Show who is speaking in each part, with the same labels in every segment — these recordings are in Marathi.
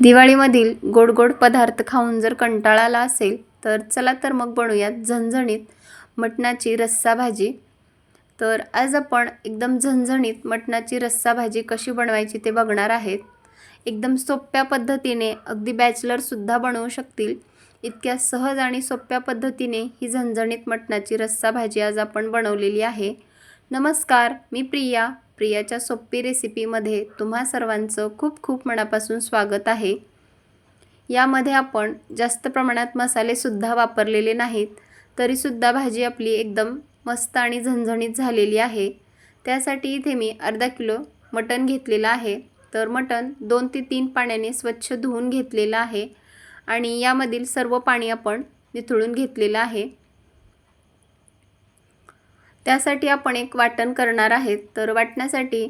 Speaker 1: दिवाळीमधील गोड गोड पदार्थ खाऊन जर कंटाळा आला असेल तर चला तर मग बनवूयात झणझणीत मटणाची रस्सा भाजी. तर आज आपण एकदम झणझणीत मटणाची रस्सा भाजी कशी बनवायची ते बघणार आहेत. एकदम सोप्या पद्धतीने अगदी बॅचलरसुद्धा बनवू शकतील. इतक्या सहज आणि सोप्या पद्धतीने ही झणझणीत मटणाची रस्सा भाजी आज आपण बनवलेली आहे. नमस्कार मी प्रिया. प्रियाच्या सोपी रेसिपीमध्ये तुम्हा सर्वांचं खूप खूप मनापासून स्वागत आहे. यामध्ये आपण जास्त प्रमाणात मसालेसुद्धा वापरलेले नाहीत तरीसुद्धा भाजी आपली एकदम मस्त आणि झणझणीत झालेली आहे. त्यासाठी इथे मी अर्धा किलो मटण घेतलेलं आहे. तर मटण दोन ते तीन पाण्याने स्वच्छ धुवून घेतलेलं आहे आणि यामधील सर्व पाणी आपण निथळून घेतलेलं आहे. त्यासाठी आपण एक वाटण करणार आहेत. तर वाटण्यासाठी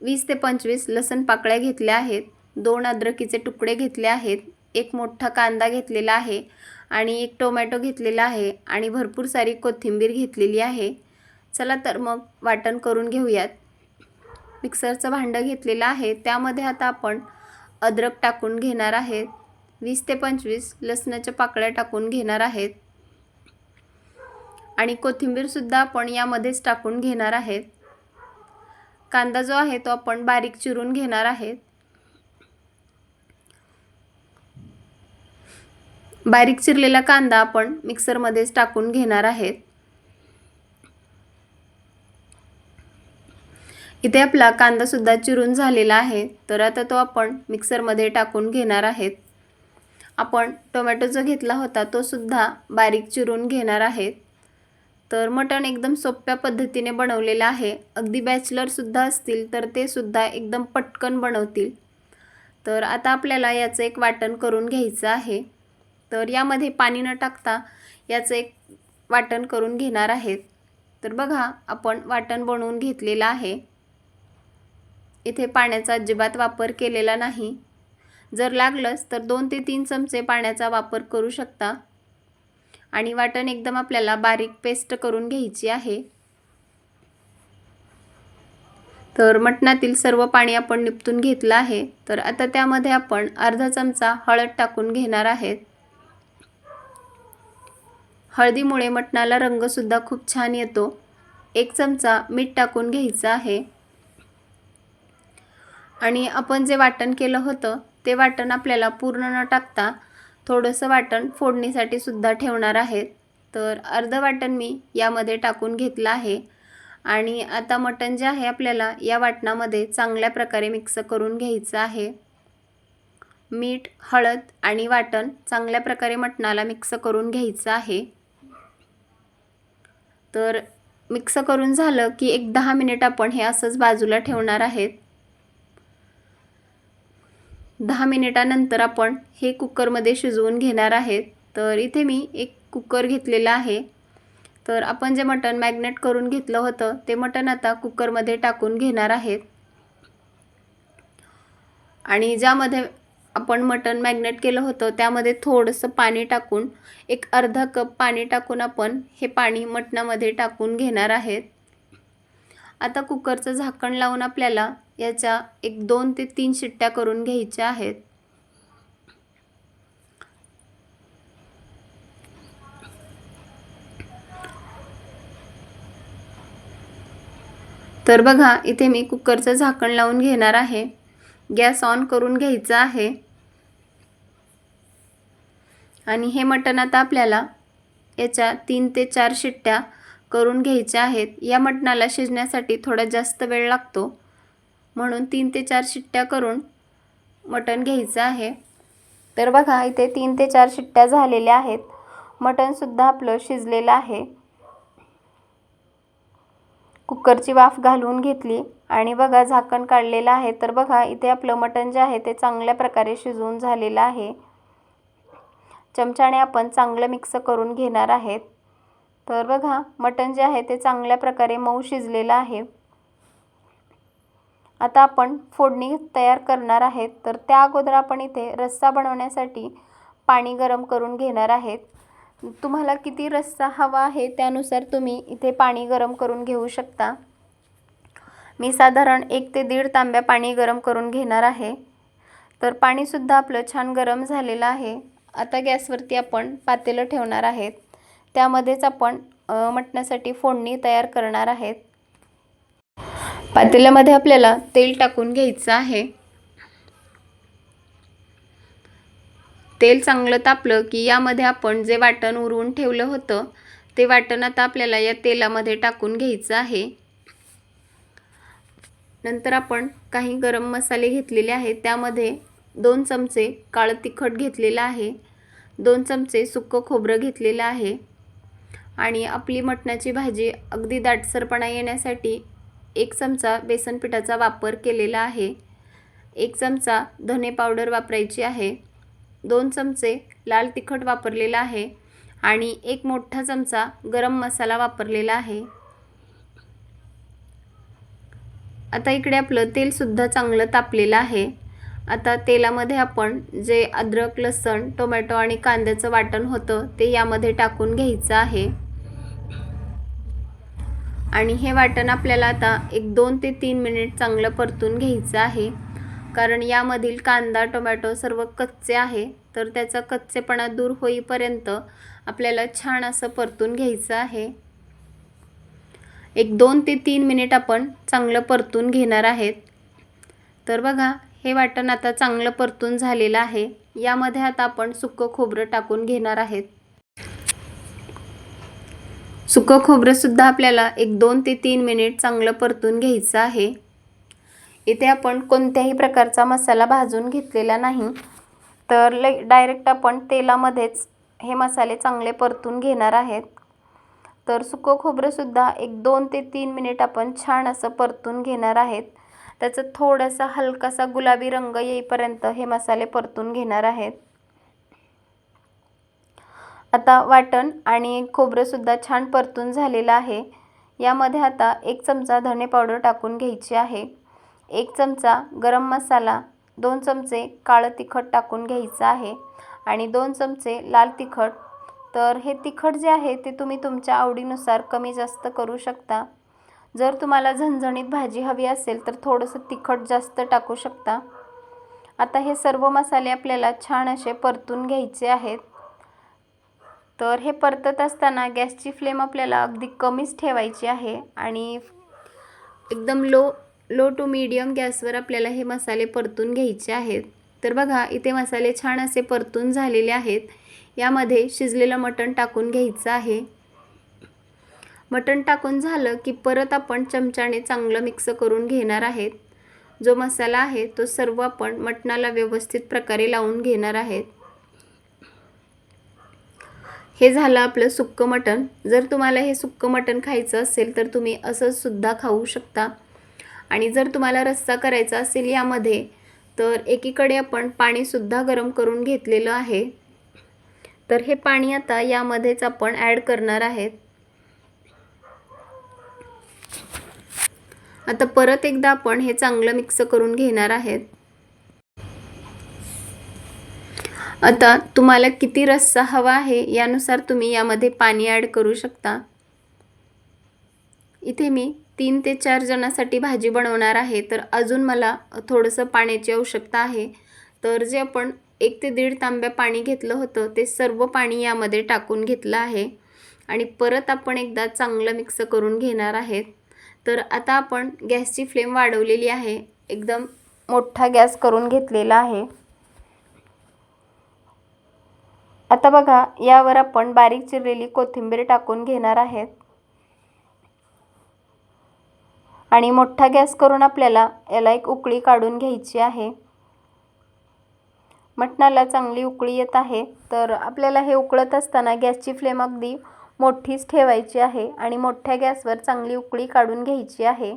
Speaker 1: वीस ते पंचवीस लसण पाकळ्या घेतल्या आहेत. दोन अद्रकीचे तुकडे घेतले आहेत. एक मोठा कांदा घेतलेला आहे आणि एक टोमॅटो घेतलेला आहे आणि भरपूर सारी कोथिंबीर घेतलेली आहे. चला तर मग वाटण करून घेऊयात. मिक्सरचं भांडं घेतलेलं आहे. त्यामध्ये आता आपण अद्रक टाकून घेणार आहेत. वीस ते पंचवीस लसणाच्या पाकळ्या टाकून घेणार आहेत. आणि कोथिंबीरसुद्धा आपण यामध्येच टाकून घेणार आहेत. कांदा जो आहे तो आपण बारीक चिरून घेणार आहेत. बारीक चिरलेला कांदा आपण मिक्सरमध्येच टाकून घेणार आहेत. इथे आपला कांदासुद्धा चिरून झालेला आहे तर आता तो आपण मिक्सरमध्ये टाकून घेणार आहेत. आपण टोमॅटो जो घेतला होता तो सुद्धा बारीक चिरून घेणार आहेत. तर मटण एकदम सोप्या पद्धतीने बनवलेलं आहे. अगदी बॅचलरसुद्धा असतील तर ते सुद्धा एकदम पटकन बनवतील. तर आता आपल्याला याचं एक वाटण करून घ्यायचं आहे. तर यामध्ये पाणी न टाकता याचं एक वाटण करून घेणार आहेत तर बघा आपण वाटण बनवून घेतलेलं आहे. इथे पाण्याचा अजिबात वापर केलेला नाही. जर लागलंच तर दोन ते तीन चमचे पाण्याचा वापर करू शकता. आणि वाटण एकदम आपल्याला बारीक पेस्ट करून घ्यायची आहे. तर मटणातील सर्व पाणी आपण निपटून घेतलं आहे. तर आता त्यामध्ये आपण अर्धा चमचा हळद टाकून घेणार आहेत. हळदीमुळे मटणाला रंगसुद्धा खूप छान येतो. एक चमचा मीठ टाकून घ्यायचं आहे. आणि आपण जे वाटण केलं होतं ते वाटण आपल्याला पूर्ण न टाकता थोडंसं वाटण फोडणीसाठी सुद्धा ठेवणार आहेत. तर अर्धं वाटण मी यामध्ये टाकून घेतलं आहे. आणि आता मटण जे आहे आपल्याला या वाटणामध्ये चांगल्या प्रकारे मिक्स करून घ्यायचं आहे. मीठ हळद आणि वाटण चांगल्या प्रकारे मटणाला मिक्स करून घ्यायचं आहे. तर मिक्स करून झालं की एक दहा मिनिट आपण हे असंच बाजूला ठेवणार आहेत. दहा मिनिटानंतर आपण हे कुकरमध्ये शिजवून घेणार आहेत. तर इथे मी एक कुकर घेतलेला आहे. तर आपण जे मटण मॅग्नेट करून घेतलं होतं ते मटण आता कुकरमध्ये टाकून घेणार आहेत. आणि ज्यामध्ये आपण मटण मॅग्नेट केलं होतं त्यामध्ये थोडंसं पाणी टाकून एक अर्धा कप पाणी टाकून आपण हे पाणी मटणामध्ये टाकून घेणार आहेत. आता कुकरचं झाकण लावून आपल्याला याच्या एक दोन ते तीन शिट्ट्या करून घ्यायच्या आहेत. तर बघा इथे मी कुकरचं झाकण लावून घेणार आहे. गॅस ऑन करून घ्यायचा आहे. आणि हे मटण आता आपल्याला याच्या तीन ते चार शिट्ट्या करून घ्यायच्या आहेत. या मटणाला शिजण्यासाठी थोडा जास्त वेळ लागतो. म्हणून तीन ते चार शिट्ट्या करून मटण घ्यायचं आहे. तर बघा इथे तीन ते चार शिट्ट्या झालेल्या आहेत. मटणसुद्धा आपलं शिजलेलं आहे. कुकरची वाफ घालून घेतली आणि बघा झाकण काढलेलं आहे. तर बघा इथे आपलं मटण जे आहे ते चांगल्या प्रकारे शिजवून झालेलं आहे. चमच्याने आपण चांगलं मिक्स करून घेणार आहेत. तर बघा मटण जे आहे ते चांगल्या प्रकारे मऊ शिजलेलं आहे. आता आपण फोडणी तयार करणार आहेत. तर त्या अगोदर आपण इथे रस्सा बनवण्यासाठी पाणी गरम करून घेणार आहेत. तुम्हाला किती रस्सा हवा आहे त्यानुसार तुम्ही इथे पाणी गरम करून घेऊ शकता. मी साधारण एक ते दीड तांब्या पाणी गरम करून घेणार आहे. तर पाणीसुद्धा आपलं छान गरम झालेलं आहे. आता गॅसवरती आपण पातेलं ठेवणार आहेत. त्यामध्येच आपण मटणासाठी फोडणी तयार करणार आहेत. पातेल्यामध्ये आपल्याला तेल टाकून घ्यायचं आहे. तेल चांगलं तापलं की यामध्ये आपण जे वाटण उरवून ठेवलं होतं ते वाटण आता आपल्याला या तेलामध्ये टाकून घ्यायचं आहे. नंतर आपण काही गरम मसाले घेतलेले आहेत. त्यामध्ये दोन चमचे काळं तिखट घेतलेलं आहे. दोन चमचे सुक्कं खोबरं घेतलेलं आहे. आणि आपली मटणाची भाजी अगदी दाटसरपणा येण्यासाठी एक चमचा बेसन पिठाचा वापर केलेला आहे. एक चमचा धने पावडर वापरायची आहे. दोन चमचे लाल तिखट वापरलेला आहे आणि एक मोठा चमचा गरम मसाला वापरलेला आहे. आता इकडे आपलं तेलसुद्धा चांगलं तापलेलं आहे. आता तेलामध्ये आपण जे अद्रक लसण टोमॅटो आणि कांद्याचं वाटण होतं ते यामध्ये टाकून घ्यायचं आहे. आणि हे वाटण आपल्याला आता एक दोन ते तीन मिनिट चांगलं परतून घ्यायचं आहे. कारण यामधील कांदा टोमॅटो सर्व कच्चे आहे. तर त्याचा कच्चेपणा दूर होईपर्यंत आपल्याला छान असं परतून घ्यायचं आहे. एक दोन ते तीन मिनिट आपण चांगलं परतून घेणार आहेत. तर बघा हे वाटण आता चांगलं परतून झालेलं आहे. यामध्ये आता आपण सुकं खोबरं टाकून घेणार आहेत. सुकं खोबरंसुद्धा आपल्याला एक दोन ते तीन मिनिट चांगलं परतून घ्यायचं आहे. इथे आपण कोणत्याही प्रकारचा मसाला भाजून घेतलेला नाही. तर ले डायरेक्ट आपण तेलामध्येच हे मसाले चांगले परतून घेणार आहेत. तर सुकं खोबरंसुद्धा एक दोन ते तीन मिनिट आपण छान असं परतून घेणार आहेत. त्याचा थोडासा हलकासा गुलाबी रंग येईपर्यंत हे मसाले परतून घेणार आहेत. आता वाटण आणि खोबरंसुद्धा छान परतून झालेलं आहे. यामध्ये आता एक चमचा धणे पावडर टाकून घ्यायची आहे. एक चमचा गरम मसाला दोन चमचे काळं तिखट टाकून घ्यायचं आहे आणि दोन चमचे लाल तिखट. तर हे तिखट जे आहे ते तुम्ही तुमच्या आवडीनुसार कमी जास्त करू शकता. जर तुम्हाला झणझणीत भाजी हवी असेल तर थोडंसं तिखट जास्त टाकू शकता. आता हे सर्व मसाले आपल्याला छान असे परतून घ्यायचे आहेत. तर हे परतत असताना गॅसची फ्लेम आपल्याला अगदी कमीच ठेवायची आहे आणि एकदम लो लो टू मीडियम गॅसवर आपल्याला हे मसाले परतून घ्यायचे आहेत. तर बघा इथे मसाले छान असे परतून झालेले आहेत. यामध्ये शिजलेलं मटण टाकून घ्यायचं आहे. मटण टाकून झालं की परत आपण चमच्याने चांगलं मिक्स करून घेणार आहेत. जो मसाला आहे तो सर्व आपण मटणाला व्यवस्थित प्रकारे लावून घेणार आहेत. हे झालं आपलं सुक्कं मटण. जर तुम्हाला हे सुक्कं मटण खायचं असेल तर तुम्ही असंच सुद्धा खाऊ शकता. आणि जर तुम्हाला रस्सा करायचा असेल यामध्ये तर एकीकडे आपण पाणीसुद्धा गरम करून घेतलेलं आहे. तर हे पाणी आता यामध्येच आपण ॲड करणार आहेत. आता परत एकदा आपण हे चांगलं मिक्स करून घेणार आहेत. आता तुम्हाला किती रस्सा हवा आहे यानुसार तुम्ही यामध्ये पाणी ॲड करू शकता. इथे मी तीन ते चार जणांसाठी भाजी बनवणार आहे तर अजून मला थोडंसं पाण्याची आवश्यकता आहे. तर जे आपण एक ते दीड तांब्या पाणी घेतलं होतं ते सर्व पाणी यामध्ये टाकून घेतलं आहे. आणि परत आपण एकदा चांगलं मिक्स करून घेणार आहेत. तर आता आपण गॅसची फ्लेम वाढवलेली आहे. एकदम मोठा गॅस करून घेतलेला आहे. आता बघा यावर आपण बारीक चिरलेली कोथिंबीर टाकून घेणार आहेत. आणि मोठा गॅस करून आपल्याला याला एक उकळी काढून घ्यायची आहे. मटणाला चांगली उकळी येत आहे. तर आपल्याला हे उकळत असताना गॅसची फ्लेम अगदी मोठीच ठेवायची आहे आणि मोठ्या गॅसवर चांगली उकळी काढून घ्यायची आहे.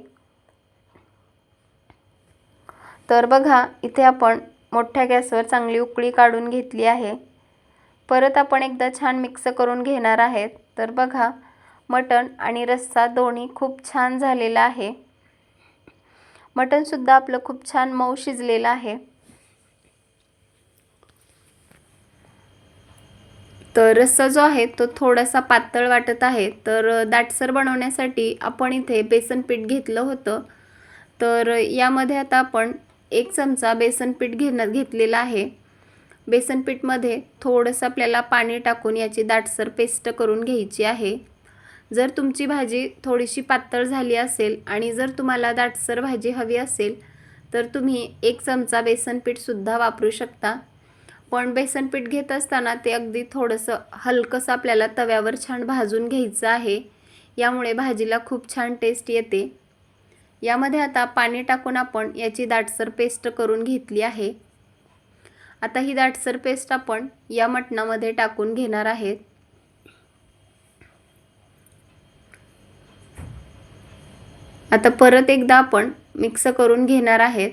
Speaker 1: तर बघा इथे आपण मोठ्या गॅसवर चांगली उकळी काढून घेतली आहे. परत आपण एकदा छान मिक्स करून घेणार आहेत. तर बघा मटण आणि रस्सा दोन्ही खूप छान झालेला आहे. मटणसुद्धा आपलं खूप छान मऊ शिजलेलं आहे. तर रस्सा जो आहे तो थोडासा पातळ वाटत आहे. तर दाटसर बनवण्यासाठी आपण इथे बेसन पीठ घेतलं होतं. तर यामध्ये आता आपण एक चमचा बेसन पीठ घेणं घेतलेला आहे. बेसन पीठमध्ये थोडंसं आपल्याला पाणी टाकून याची दाटसर पेस्ट करून घ्यायची आहे. जर तुमची भाजी थोडीशी पातळ झाली असेल आणि जर तुम्हाला दाटसर भाजी हवी असेल तर तुम्ही एक चमचा बेसन पीठसुद्धा वापरू शकता. पण बेसन पीठ घेत असताना ते अगदी थोडंसं हलकंसं आपल्याला तव्यावर छान भाजून घ्यायचं आहे. यामुळे भाजीला खूप छान टेस्ट येते. यामध्ये आता पाणी टाकून आपण याची दाटसर पेस्ट करून घेतली आहे. आता ही दाटसर पेस्ट आपण या मटणामध्ये टाकून घेणार आहेत. आता परत एकदा आपण मिक्स करून घेणार आहेत.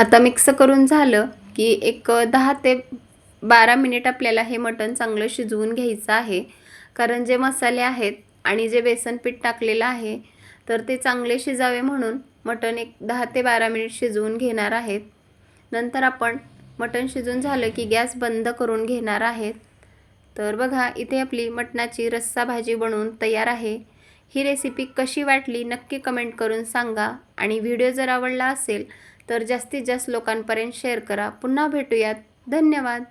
Speaker 1: आता मिक्स करून झालं की एक दहा ते बारा मिनिट आपल्याला हे मटण चांगलं शिजवून घ्यायचं आहे. कारण जे मसाले आहेत आणि जे बेसन पीठ टाकलेलं आहे तर ते चांगले शिजावे म्हणून मटण एक दहा ते बारा मिनिट शिजवून घेणार आहेत. नंतर आपण मटण शिजून झालं की गॅस बंद करून घेणार आहेत. तर बघा इथे आपली मटणाची रस्सा भाजी बनवून तयार आहे. ही रेसिपी कशी वाटली नक्की कमेंट करून सांगा आणि व्हिडिओ जर आवडला असेल तर जास्तीत जास्त लोकांपर्यंत शेअर करा. पुन्हा भेटूयात. धन्यवाद.